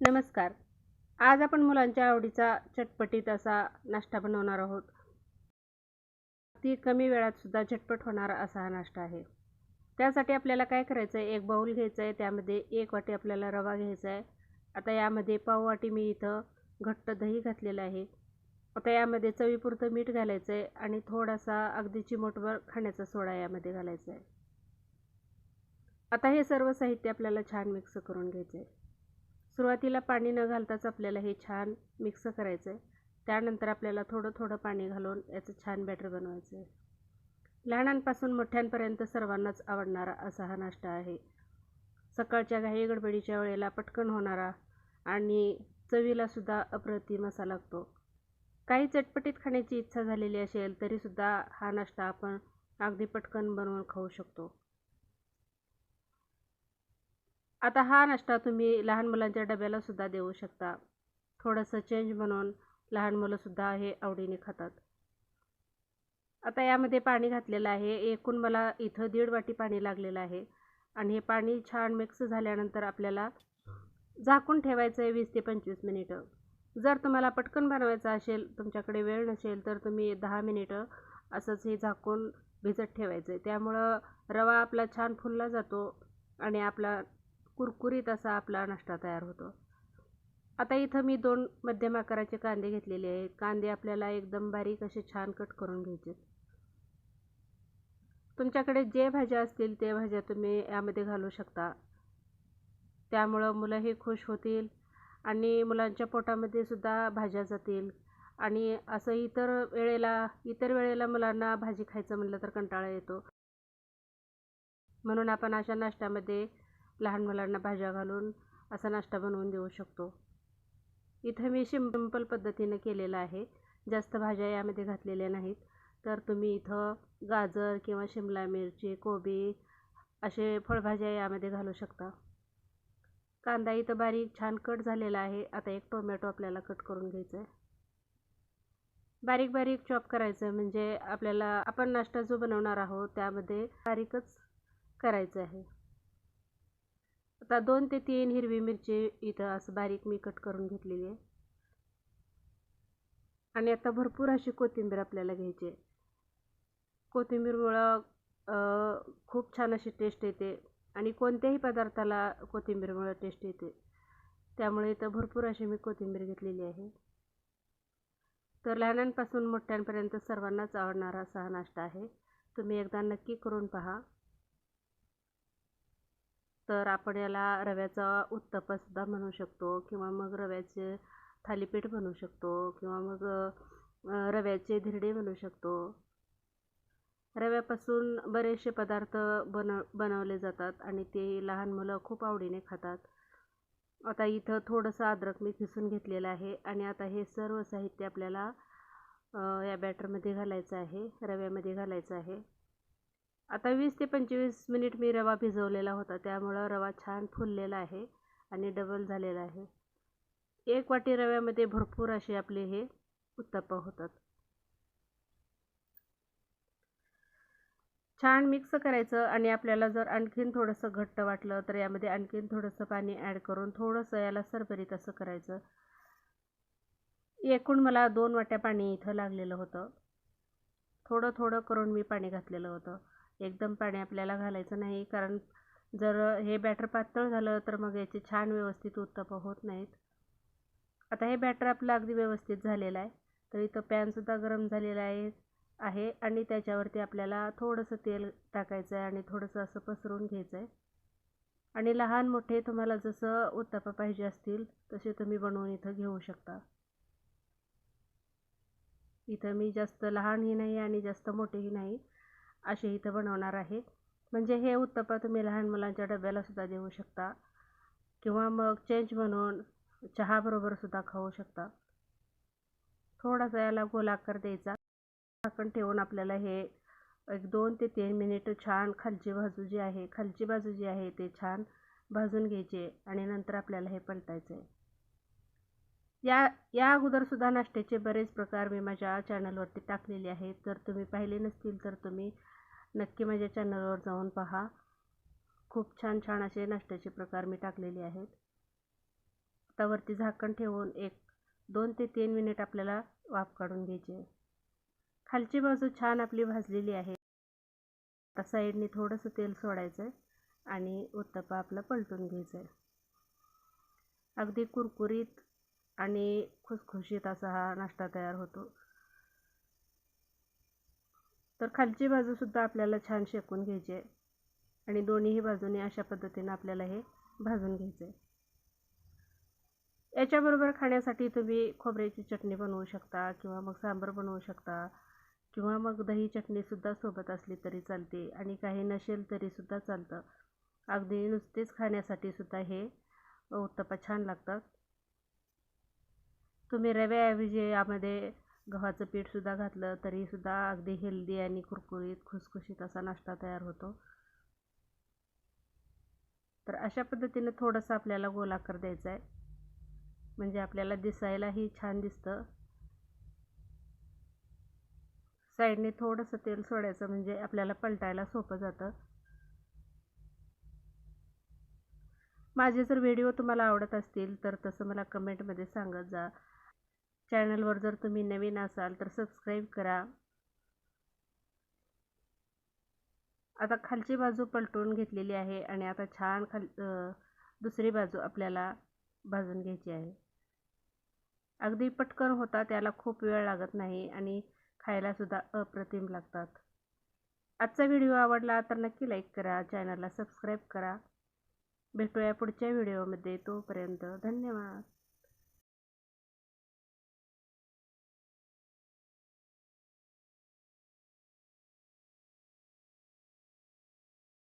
नमस्कार. आज आपण मुलांच्या आवडीचा चटपटीत असा नाश्ता बनवणार आहोत. ती कमी वेळात सुद्धा झटपट होणारा असा हा नाश्ता आहे. त्यासाठी आपल्याला काय करायचं आहे एक बाऊल घ्यायचं आहे त्यामध्ये एक वाटी आपल्याला रवा घ्यायचा आहे आता यामध्ये पाव वाटी मी इथं घट्ट दही घातलेलं आहे. आता यामध्ये चवीपुरतं मीठ घालायचं आहे आणि थोडासा अगदी चिमोटभर खाण्याचा सोडा यामध्ये घालायचा आहे आता हे सर्व साहित्य आपल्याला छान मिक्स करून घ्यायचं आहे सुरुवातीला पाणी न घालताच आपल्याला हे छान मिक्स करायचं आहे त्यानंतर आपल्याला थोडं थोडं पाणी घालून याचं छान बॅटर बनवायचं आहे लहानांपासून मोठ्यांपर्यंत सर्वांनाच आवडणारा असा हा नाश्ता आहे. सकाळच्या घाई गडबडीच्या वेळेला पटकन होणारा आणि चवीलासुद्धा अप्रतिम असा लागतो. काही चटपटीत खाण्याची इच्छा झालेली असेल तरीसुद्धा हा नाश्ता आपण अगदी पटकन बनवून खाऊ शकतो. आता हा नाश्ता तुम्ही लहान मुलांच्या डब्याला सुद्धा देऊ शकता. थोडंसं चेंज म्हणून लहान मुलंसुद्धा हे आवडीने खातात. आता यामध्ये पाणी घातलेलं आहे. एकूण मला इथं दीड वाटी पाणी लागलेलं आहे. आणि हे पाणी छान मिक्स झाल्यानंतर आपल्याला झाकून ठेवायचं आहे वीस ते पंचवीस मिनिटं. जर तुम्हाला पटकन बनवायचं असेल तुमच्याकडे वेळ नसेल तर तुम्ही दहा मिनिटं असंच हे झाकून भिजत ठेवायचं आहे त्यामुळं रवा आपला छान फुलला जातो आणि आपला कुरकुरीत असा आपला नाश्ता तयार होतो. आता इथं मी दोन मध्यम आकाराचे कांदे घेतलेले आहेत कांदे आपल्याला एकदम बारीक असे छान कट करून घ्यायचे तुमच्याकडे जे भाज्या असतील ते भाज्या तुम्ही यामध्ये घालू शकता. त्यामुळं मुलंही खुश होतील आणि मुलांच्या पोटामध्ये सुद्धा भाज्या जातील. आणि असं इतर वेळेला इतर वेळेला मुलांना भाजी खायचं म्हणलं तर कंटाळा येतो. म्हणून आपण अशा नाश्त्यामध्ये लहान मुलांना भाज्या घालून असा नाश्ता बनवून देऊ शकतो. इथं मी सिंपल पद्धतीनं केलेलं आहे. जास्त भाज्या यामध्ये घातलेल्या नाहीत. तर तुम्ही इथं गाजर किंवा शिमला मिरची कोबी असे फळभाज्या यामध्ये घालू शकता. कांदा इथं बारीक छान कट झालेला आहे. आता एक टोमॅटो आपल्याला कट करून घ्यायचा आहे बारीक बारीक चॉप करायचं म्हणजे आपल्याला आपण नाश्ता जो बनवणार आहोत त्यामध्ये बारीकच करायचं आहे. आता दोन ते तीन हिरवी मिरची इथं असं बारीक मी कट करून घेतलेली आहे. आणि आता भरपूर अशी कोथिंबीर आपल्याला घ्यायची आहे. कोथिंबीरमुळं खूप छान अशी टेस्ट येते आणि कोणत्याही पदार्थाला कोथिंबीरमुळं टेस्ट येते. त्यामुळे इथं भरपूर अशी मी कोथिंबीर घेतलेली आहे. तर लहानांपासून मोठ्यांपर्यंत सर्वांनाच आवडणारा असा हा नाश्ता आहे. तुम्ही एकदा नक्की करून पहा. तर आपण याला रव्याचा उत्तप्पासुद्धा म्हणू शकतो किंवा मग रव्याचे थालीपीठ बनवू शकतो किंवा मग रव्याचे धिरडे बनवू शकतो. रव्यापासून बरेचसे पदार्थ बन बनवले जातात आणि ते लहान मुलं खूप आवडीने खातात. आता इथं थोडंसं अद्रक मी किसून घेतलेलं आहे आणि आता हे सर्व साहित्य आपल्याला या बॅटरमध्ये घालायचं आहे रव्यामध्ये घालायचं आहे. आता वीस ते पंचवीस मिनिट मी रवा भिजवलेला होता. त्यामुळं रवा छान फुललेला आहे आणि डबल झालेला आहे. एक वाटी रव्यामध्ये भरपूर असे आपले हे उत्तप्पा होतात. छान मिक्स करायचं आणि आपल्याला जर आणखीन थोडंसं घट्ट वाटलं तर यामध्ये आणखीन थोडंसं पाणी ॲड करून थोडंसं याला सरभरीत असं करायचं. एकूण मला दोन वाट्या पाणी इथं लागलेलं होतं. थोडं थोडं करून मी पाणी घातलेलं होतं. एकदम पाणी आपल्याला घालायचं नाही. कारण जर हे बॅटर पातळ झालं तर मग याचे छान व्यवस्थित उत्तप्प होत नाहीत. आता हे बॅटर आपलं अगदी व्यवस्थित झालेलं आहे. तर इथं पॅनसुद्धा गरम झालेला आहे आहे आणि त्याच्यावरती आपल्याला थोडंसं तेल टाकायचं आहे आणि थोडंसं असं पसरून घ्यायचं आहे. आणि लहान मोठे तुम्हाला जसं उत्तपं पाहिजे असतील तसे तुम्ही बनवून इथं घेऊ शकता. इथं मी जास्त लहानही नाही आणि जास्त मोठेही नाही. असे इथं बनवणार आहे. म्हणजे हे उत्तप्पा तुम्ही लहान मुलांच्या डब्यालासुद्धा देऊ शकता. किंवा मग चेंज म्हणून चहाबरोबरसुद्धा खाऊ शकता. थोडासा याला गोलाकार द्यायचा. झाकण ठेवून आपल्याला हे एक दोन ते तीन मिनिट छान खालची बाजू जी आहे खालची बाजू जी आहे ते छान भाजून घ्यायचे आणि नंतर आपल्याला हे पलटायचं. आहे या या अगोदरसुद्धा नाश्त्याचे बरेच प्रकार मी माझ्या चॅनलवरती टाकलेले आहेत. जर तुम्ही पाहिले नसतील तर तुम्ही नक्की माझ्या चॅनलवर जाऊन पहा. खूप छान छान असे नाश्त्याचे प्रकार मी टाकलेले आहेत. आता वरती झाकण ठेवून एक दोन ते तीन मिनिट आपल्याला वाफ काढून घ्यायची आहे. खालची बाजू छान आपली भाजलेली आहे. आता साईडने थोडंसं तेल सोडायचं आहे आणि उत्तप्पा आपला पलटून घ्यायचं आहे अगदी कुरकुरीत आणि खुसखुशीत असा हा नाश्ता तयार होतो. तर खालची बाजूसुद्धा आपल्याला छान शेकून घ्यायची आहे. आणि दोन्हीही बाजूने अशा पद्धतीनं आपल्याला हे भाजून घ्यायचं आहे. याच्याबरोबर खाण्यासाठी तुम्ही खोबऱ्याची चटणी बनवू शकता किंवा मग सांबर बनवू शकता किंवा मग दही चटणीसुद्धा सोबत असली तरी चालते आणि काही नसेल तरीसुद्धा चालतं. अगदी नुसतेच खाण्यासाठी सुद्धा हे उत्तप्पा छान लागतात. तुम्ही रव्याऐवजी यामध्ये गव्हाचं पीठसुद्धा घातलं तरीसुद्धा अगदी हेल्दी आणि कुरकुरीत खुसखुशीत असा नाश्ता तयार होतो. तर अशा पद्धतीने थोडंसं आपल्याला गोलाकार द्यायचा आहे म्हणजे आपल्याला दिसायलाही छान दिसतं. साईडने थोडंसं तेल सोडायचं म्हणजे आपल्याला पलटायला सोपं जातं. माझे जर व्हिडिओ तुम्हाला आवडत असतील तर तसं मला कमेंटमध्ये सांगत जा. चॅनलवर जर तुम्ही नवीन असाल तर सबस्क्राईब करा. आता खालची बाजू पलटून घेतलेली आहे आणि आता छान खाल दुसरी बाजू आपल्याला भाजून घ्यायची आहे. अगदी पटकन होता त्याला खूप वेळ लागत नाही आणि खायलासुद्धा अप्रतिम लागतात. आजचा व्हिडिओ आवडला तर नक्की लाईक करा चॅनलला सबस्क्राईब करा. भेटूया पुढच्या व्हिडिओमध्ये तोपर्यंत धन्यवाद.